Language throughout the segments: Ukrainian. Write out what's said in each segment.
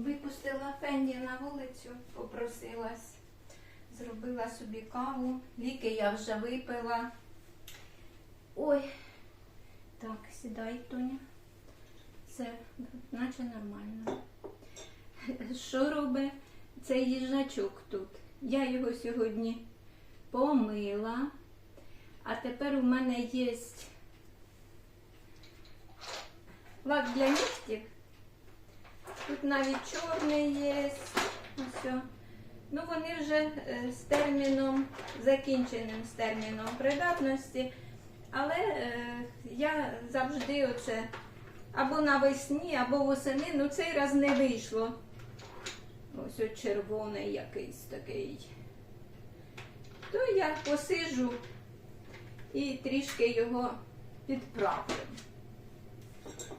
Випустила Фенді на вулицю, попросилась, зробила собі каву, ліки я вже випила. Ой, так, сідай, Тоня. Все, наче нормально. Що робить цей їжачок тут? Я його сьогодні помила, а тепер у мене є лак для нігтів. Тут навіть чорний є. Ось. Ну, вони вже е, з терміном, закінченим з терміном придатності. Але е, я завжди оце або навесні, або восени, ну цей раз не вийшло. Ось от червоний якийсь такий. То я посижу і трішки його підправлю.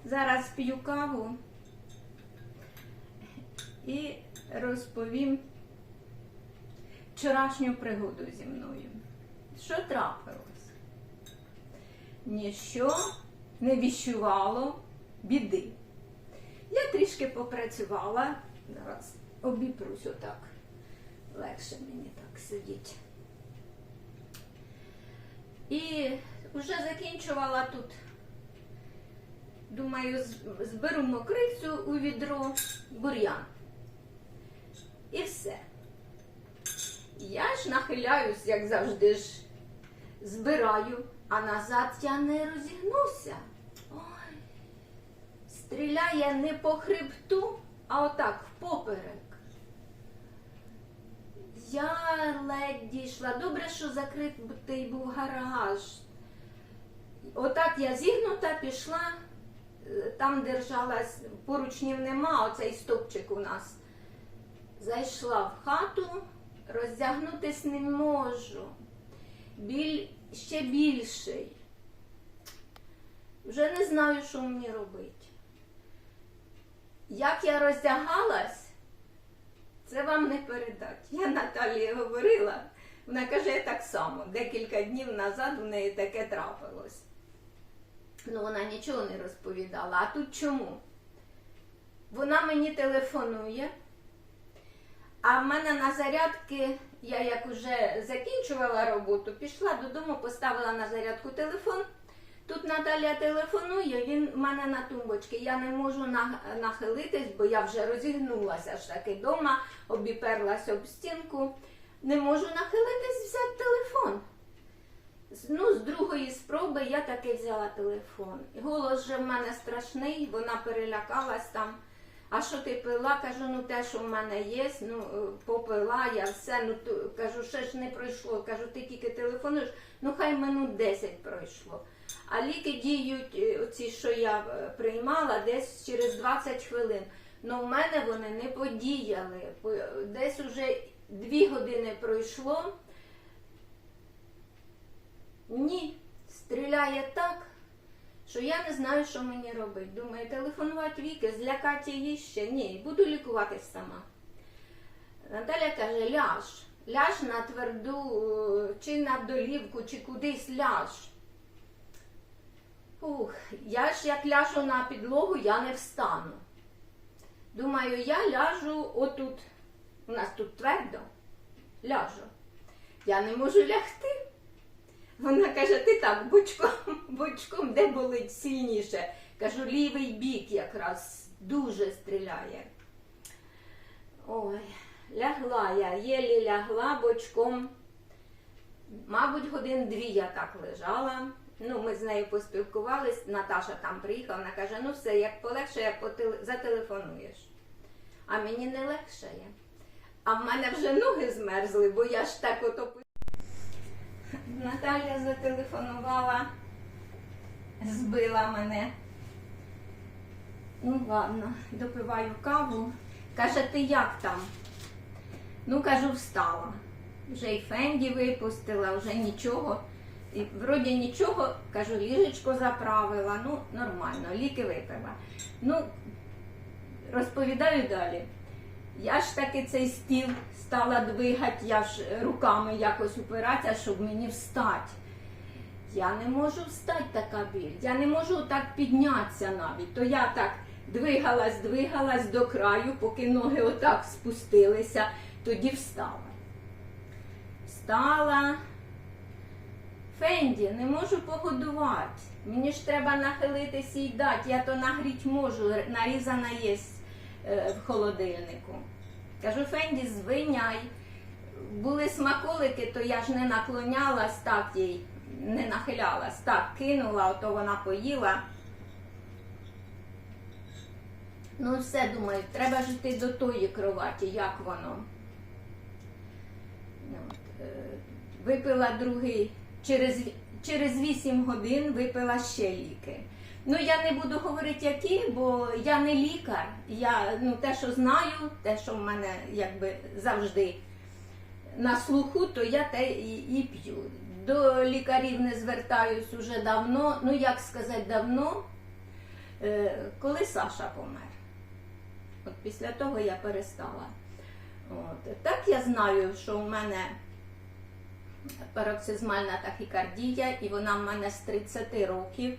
Зараз п'ю каву і розповім вчорашню пригоду зі мною. Що трапилось? Ніщо не віщувало біди. Я трішки попрацювала, зараз обіпрусь отак. Легше мені так сидіти. І вже закінчувала тут. Думаю, зберу мокрицю у відро бур'ян. І все. Я ж нахиляюсь, як завжди ж збираю, а назад я не розігнуся. Ой, стріляє не по хребту, а отак впоперек. Я ледь дійшла. Добре, що закритий був гараж. Отак я зігнута пішла, е, там держалась, поручнів нема, оцей стовпчик у нас. Зайшла в хату, роздягнутись не можу. Біль ще більший. Вже не знаю, що мені робити. Як я роздягалась, це вам не передать. Я Наталії говорила, вона каже, так само. Декілька днів назад у неї таке трапилось. Ну, вона нічого не розповідала. А тут чому? Вона мені телефонує, а в мене на зарядки, я як уже закінчувала роботу, пішла додому, поставила на зарядку телефон. Тут Наталя телефонує, він в мене на тумбочці. Я не можу нахилитись, бо я вже розігнулася ж таки вдома, обіперлася об стінку. Не можу нахилитись, взяти телефон. Ну, з другої спроби я таки взяла телефон. Голос же в мене страшний, вона перелякалась там. А що ти пила? Кажу, ну те, що в мене є, ну е, попила я все. Ну то кажу, ще ж не пройшло. Кажу, ти тільки телефонуєш, ну хай минут 10 пройшло. А ліки діють, е, оці, що я е, приймала, десь через 20 хвилин. Ну в мене вони не подіяли. Десь уже 2 години пройшло. Ні, стріляє так, що я не знаю, що мені робити. Думаю, телефонувати віки, злякати її ще. Ні, буду лікуватись сама. Наталя каже, ляж, ляж на тверду, чи на долівку, чи кудись ляж. Ух, я ж як ляжу на підлогу, я не встану. Думаю, я ляжу отут. У нас тут твердо. Ляжу. Я не можу лягти. Вона каже, ти так, бочком, бочком, де болить сильніше. Кажу, лівий бік якраз дуже стріляє. Ой, лягла я, єлі лягла бочком. Мабуть, годин дві я так лежала. Ну, ми з нею поспілкувались, Наташа там приїхала, вона каже, ну все, як полегше, зателефонуєш. А мені не легшає. А в мене вже ноги змерзли, бо я ж так ото Наталя зателефонувала, збила мене. Ну, ладно, допиваю каву. Каже, ти як там? Ну, кажу, встала. Вже й Фенді випустила, вже нічого. І вроді нічого, кажу, ліжечко заправила, ну, нормально, ліки випила. Ну, розповідаю далі. Я ж таки цей стіл стала двигати, я ж руками якось упиратися, щоб мені встати. Я не можу встати така біль. Я не можу так піднятися навіть. То я так двигалась, двигалась до краю, поки ноги отак спустилися, тоді встала. Встала. Фенді, не можу погодувати. Мені ж треба нахилитися і дати. Я то нагріть можу, нарізана є е, в холодильнику. Кажу, Фенді, звиняй. Були смаколики, то я ж не наклонялась, так їй не нахилялась. Так, кинула, ото вона поїла. Ну, все думаю, треба ж йти до тої кроваті, як воно. Е, Випила другий, через, через 8 годин випила ще ліки. Ну, я не буду говорити, які, бо я не лікар. Я ну, те, що знаю, те, що в мене якби завжди на слуху, то я те і, і п'ю. До лікарів не звертаюсь уже давно. Ну, як сказати, давно, е, коли Саша помер. От після того я перестала. От. Так я знаю, що у мене пароксизмальна тахікардія, і вона в мене з 30 років.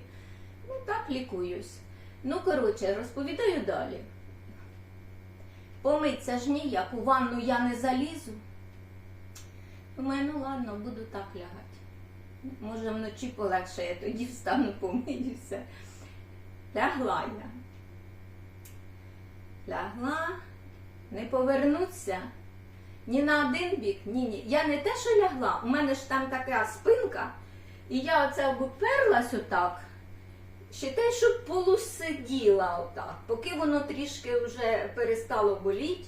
Ну так лікуюсь. Ну, коротше, розповідаю далі. Помиться ж ніяк, у ванну я не залізу. Думаю, ну ладно, буду так лягати. Може, вночі полегше, я тоді встану, помиюся. Лягла я. Лягла, не повернуться ні на один бік, ні, ні. Я не те, що лягла, у мене ж там така спинка, і я оце обперлась отак. Ще те, щоб полусиділа отак, поки воно трішки вже перестало боліти.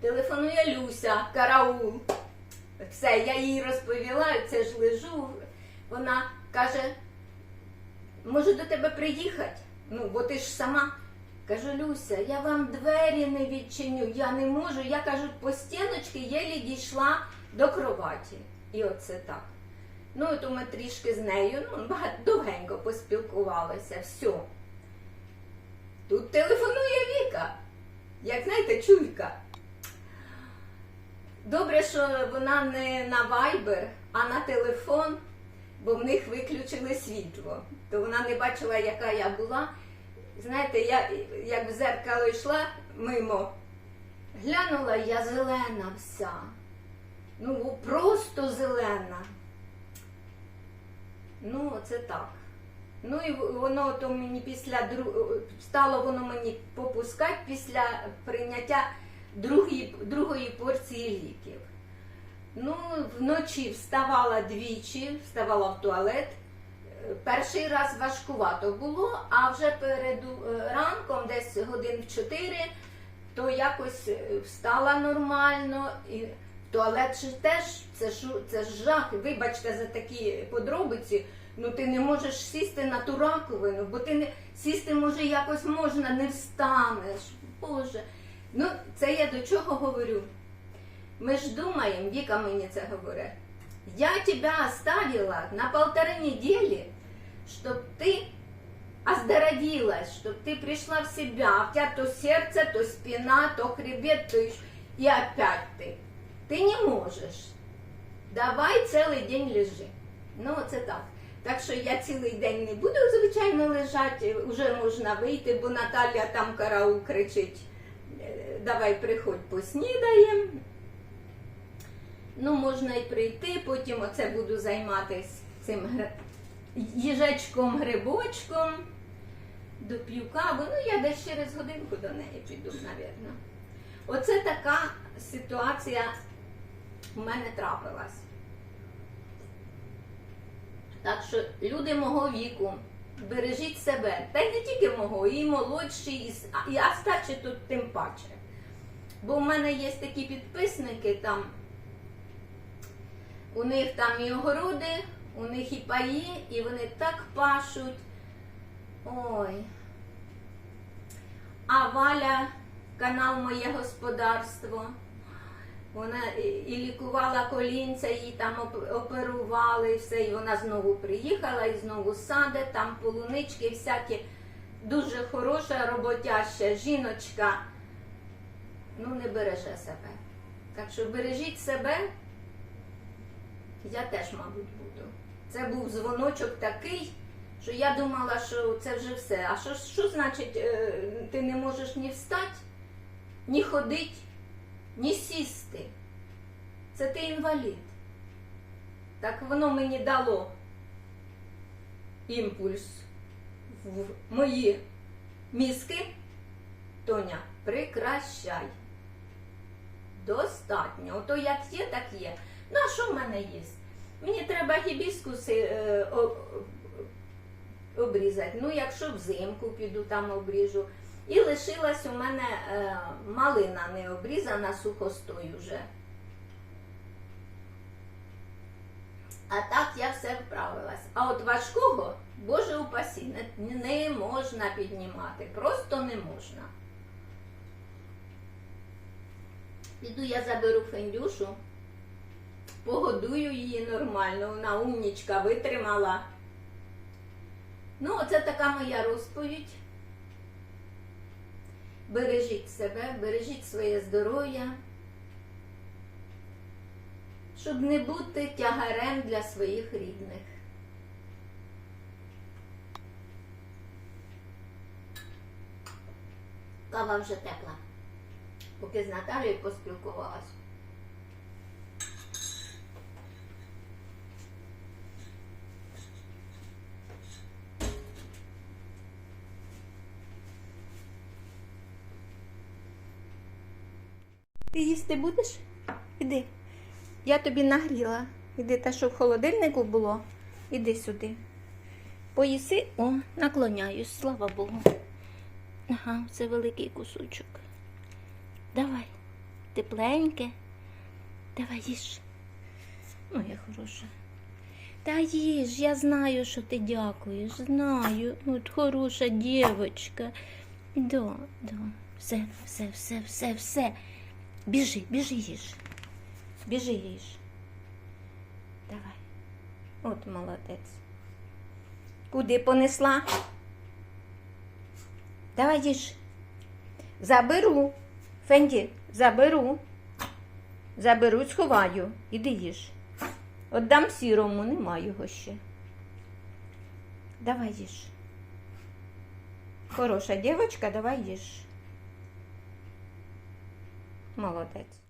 Телефонує Люся, караул. Все, я їй розповіла, це ж лежу. Вона каже, можу до тебе приїхати? Ну, бо ти ж сама. Кажу, Люся, я вам двері не відчиню, я не можу. Я кажу, по стіночки єлі дійшла до кроваті. І оце так. Ну, то ми трішки з нею, ну, багато довгенько поспілкувалися, все. Тут телефонує Віка. Як знаєте, чуйка. Добре, що вона не на Viber, а на телефон, бо в них виключили світло. То вона не бачила, яка я була. Знаєте, я як в зеркало йшла мимо, глянула я зелена вся. Ну, просто зелена. Ну, це так. Ну і воно то мені після дру- стало воно мені попускати після прийняття другої, другої порції ліків. Ну, вночі вставала двічі, вставала в туалет. Е, Перший раз важкувато було, а вже перед е, ранком, десь годин в 4, то якось е, встала нормально. І туалет ж теж це ж, це ж жах. Вибачте за такі подробиці. Ну ти не можеш сісти на ту раковину, бо ти не сісти може якось можна, не встанеш. Боже. Ну, це я до чого говорю. Ми ж думаємо, Віка мені це говорить. Я тебя оставила на полторы недели, чтобы ты оздоровилась, чтобы ты пришла в себя. А у тебя то сердце, то спина, то хребет, то ещё- и опять ты. Ты не можешь. Давай цілий день лежи. Ну, це так. Так що я цілий день не буду, звичайно, лежати. Уже можна вийти, бо Наталя там караул кричить. «Е, Давай приходь поснідаємо. Ну, можна і прийти, потім оце буду займатися цим гри- їжачком грибочком. Доп'ю каву. Ну, я десь через годинку до неї піду, напевно. Оце така ситуація у мене трапилась. Так що люди мого віку, бережіть себе. Та й не тільки мого, і молодші, і, і а старші тут тим паче. Бо в мене є такі підписники там. У них там і огороди, у них і паї, і вони так пашуть. Ой. А Валя, канал Моє господарство. Вона і- лікувала колінця, її там оперували, і все, і вона знову приїхала і знову саде, там полунички всякі. Дуже хороша, роботяща жіночка. Ну, не береже себе. Так що бережіть себе, я теж, мабуть, буду. Це був дзвоночок такий, Що я думала, що це вже все. А що, що значить, е, ти не можеш ні встати, ні ходити, ні сісти? Це ти інвалід. Так воно мені дало імпульс в мої мізки. Тоня, прекращай. Достатньо. Ото як є, так є. Ну, а що в мене є? Мені треба гібіскуси е, обрізати. Ну, якщо взимку піду, там обріжу. І лишилась у мене е, малина не обрізана, сухостой уже. А так я все вправилась. А от важкого, Боже упасі, не, не можна піднімати. Просто не можна. Піду я заберу Фендюшу, погодую її нормально, вона умнічка витримала. Ну, оце така моя розповідь. Бережіть себе, бережіть своє здоров'я, щоб не бути тягарем для своїх рідних. Кава вже тепла поки з Наталією поспілкувалась. Ти їсти будеш? Іди. Я тобі нагріла. Іди те, що в холодильнику було. Іди сюди. Поїси, о, наклоняюсь, слава Богу. Ага, це великий кусочок. Давай, тепленьке. Давай їж. Моя хороша. Та їж, я знаю, що ти дякуєш. Знаю. От хороша дівчинка. Да, да. Все, все, все, все, все. Біжи, біжи їж. Біжи їж. Давай. От молодець. Куди понесла? Давай їж. Заберу. Фенді, заберу. Заберу, сховаю. Іди їж. Отдам сірому, нема його ще. Давай їж. Хороша дівчинка, давай їж. Молодець.